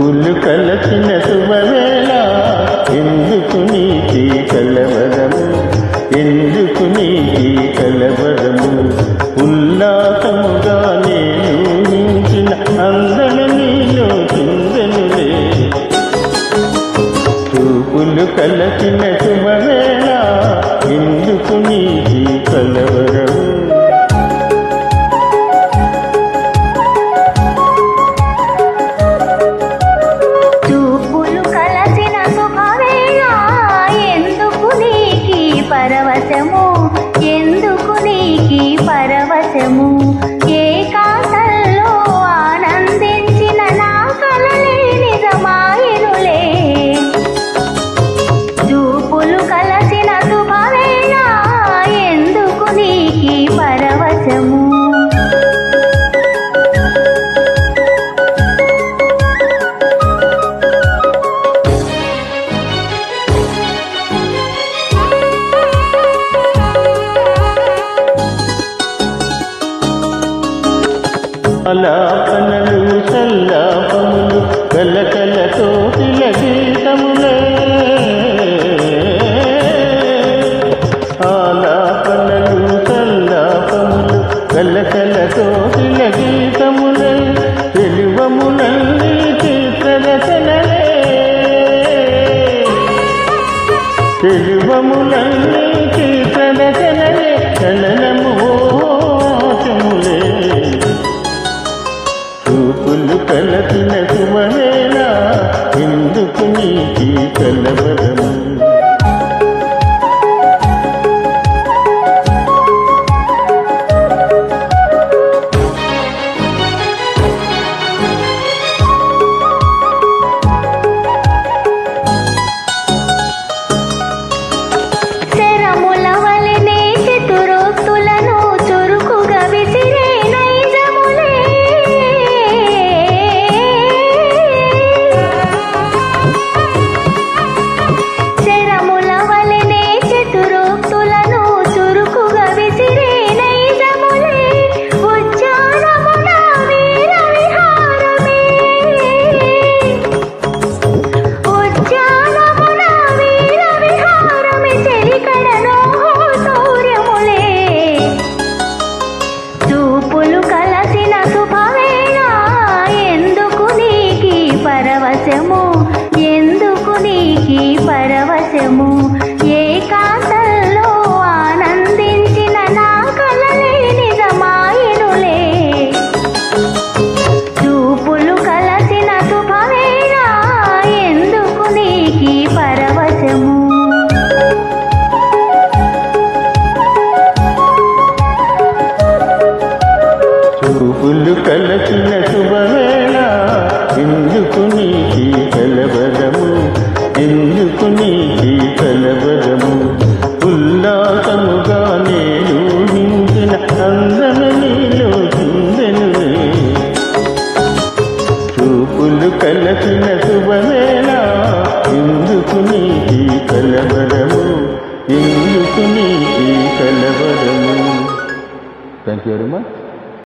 ఉల్లు కలచిన శుభవే ఎందుకు నీకి పరవశము? ఏ అలాపనలు చల్లాపములు కలకలతో తిలగీతములే ఆలాపనలు చల్లాపములు కలకలతో తిలగీతములే తెలివమునల్లి చిత్రరచనలే. తెలివమునల్లి కొలుకల తినకుమనేలా ఎందుకు నీకు తల తెలవదం ఇందు కలచిన శుభవేళ ఇందుకు నీకి కలవరము? ఎందుకు నీకి కలవరము? ఉల్లాసముగా నేను నిందిన అందన నీలో చిందను చూపులు కలసిన శుభవేళ ఎందుకు నీకి కలవరము? ఎందుకు నీకి కలవరము? Thank you very much